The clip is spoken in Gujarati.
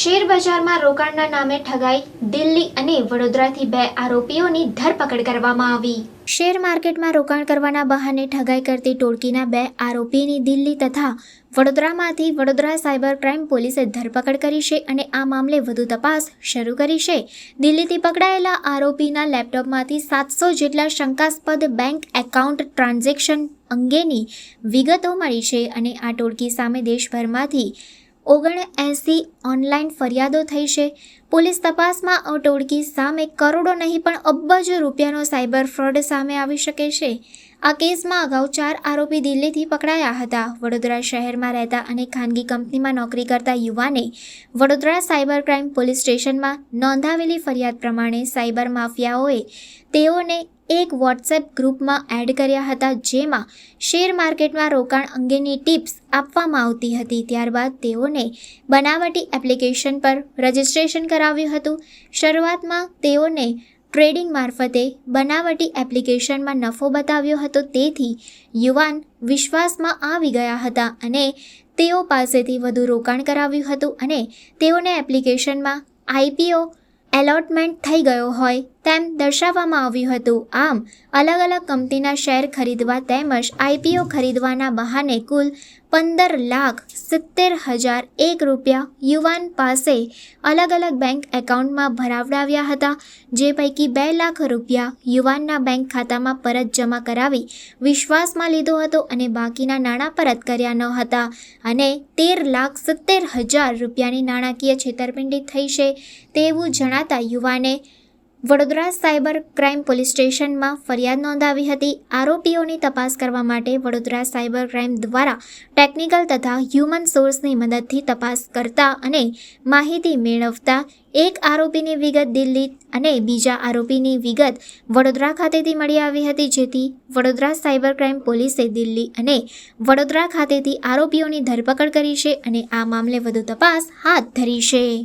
શેર બજારમાં રોકાણના નામે ઠગાઈ દિલ્હી અને વડોદરાથી બે આરોપીઓની ધરપકડ કરવામાં આવી. શેર માર્કેટમાં રોકાણ કરવાના બહાને ઠગાઈ કરતી ટોળકીના બે આરોપીની દિલ્હી તથા વડોદરામાંથી વડોદરા સાયબર ક્રાઇમ પોલીસે ધરપકડ કરી છે અને આ મામલે વધુ તપાસ શરૂ કરી છે. દિલ્હીથી પકડાયેલા આરોપીના લેપટોપમાંથી સાતસો જેટલા શંકાસ્પદ બેંક એકાઉન્ટ ટ્રાન્ઝેક્શન અંગેની વિગતો મળી છે અને આ ટોળકી સામે દેશભરમાંથી ઓગણએંસી ઓનલાઈન ફરિયાદો થઈ છે. પોલીસ તપાસમાં અટોળકી સામે કરોડો નહીં, પણ અબજો રૂપિયાનો સાયબર ફ્રોડ સામે આવી શકે છે. આ કેસમાં અગાઉ ચાર આરોપી દિલ્હીથી પકડાયા હતા. વડોદરા શહેરમાં રહેતા અને ખાનગી કંપનીમાં નોકરી કરતા યુવાને વડોદરા સાયબર ક્રાઇમ પોલીસ સ્ટેશનમાં નોંધાવેલી ફરિયાદ પ્રમાણે સાયબર માફિયાઓએ તેઓને એક વોટ્સએપ ગ્રુપમાં એડ કર્યા હતા જેમાં શેર માર્કેટમાં રોકાણ અંગેની ટિપ્સ આપવામાં આવતી હતી. ત્યારબાદ તેઓને બનાવટી એપ્લિકેશન પર રજિસ્ટ્રેશન કરાવ્યું હતું. શરૂઆતમાં તેઓને ટ્રેડિંગ મારફતે બનાવટી એપ્લિકેશનમાં નફો બતાવ્યો હતો. તેથી યુવાન વિશ્વાસમાં આવી ગયા હતા અને તેઓ પાસેથી વધુ રોકાણ કરાવ્યું હતું અને તેઓને એપ્લિકેશનમાં આઈપીઓ એલોટમેન્ટ થઈ ગયો હોય તેમ દર્શાવવામાં આવ્યું હતું. આમ અલગ અલગ કંપનીના શેર ખરીદવા તેમજ આઈપીઓ ખરીદવાના બહાને કુલ પંદર લાખ સિત્તેર હજાર એક રૂપિયા યુવાન પાસે અલગ અલગ બેંક એકાઉન્ટમાં ભરાવડાવ્યા હતા, જે પૈકી બે લાખ રૂપિયા યુવાનના બેંક ખાતામાં પરત જમા કરાવી વિશ્વાસમાં લીધો હતો અને બાકીના નાણાં પરત કર્યા ન હતા. અને તેર લાખ સિત્તેર હજાર રૂપિયાની નાણાકીય છેતરપિંડી થઈ છે તેવું જણાતા યુવાને વડોદરા સાયબર ક્રાઇમ પોલીસ સ્ટેશનમાં ફરિયાદ નોંધાવી હતી. આરોપીઓની તપાસ કરવા માટે વડોદરા સાયબર ક્રાઇમ દ્વારા ટેકનિકલ તથા હ્યુમન સોર્સની મદદથી તપાસ કરતા અને માહિતી મેળવતા એક આરોપીની વિગત દિલ્હી અને બીજા આરોપીની વિગત વડોદરા ખાતેથી મળી આવી હતી. જેથી વડોદરા સાયબર ક્રાઇમ પોલીસે દિલ્હી અને વડોદરા ખાતેથી આરોપીઓની ધરપકડ કરી છે અને આ મામલે વધુ તપાસ હાથ ધરી છે.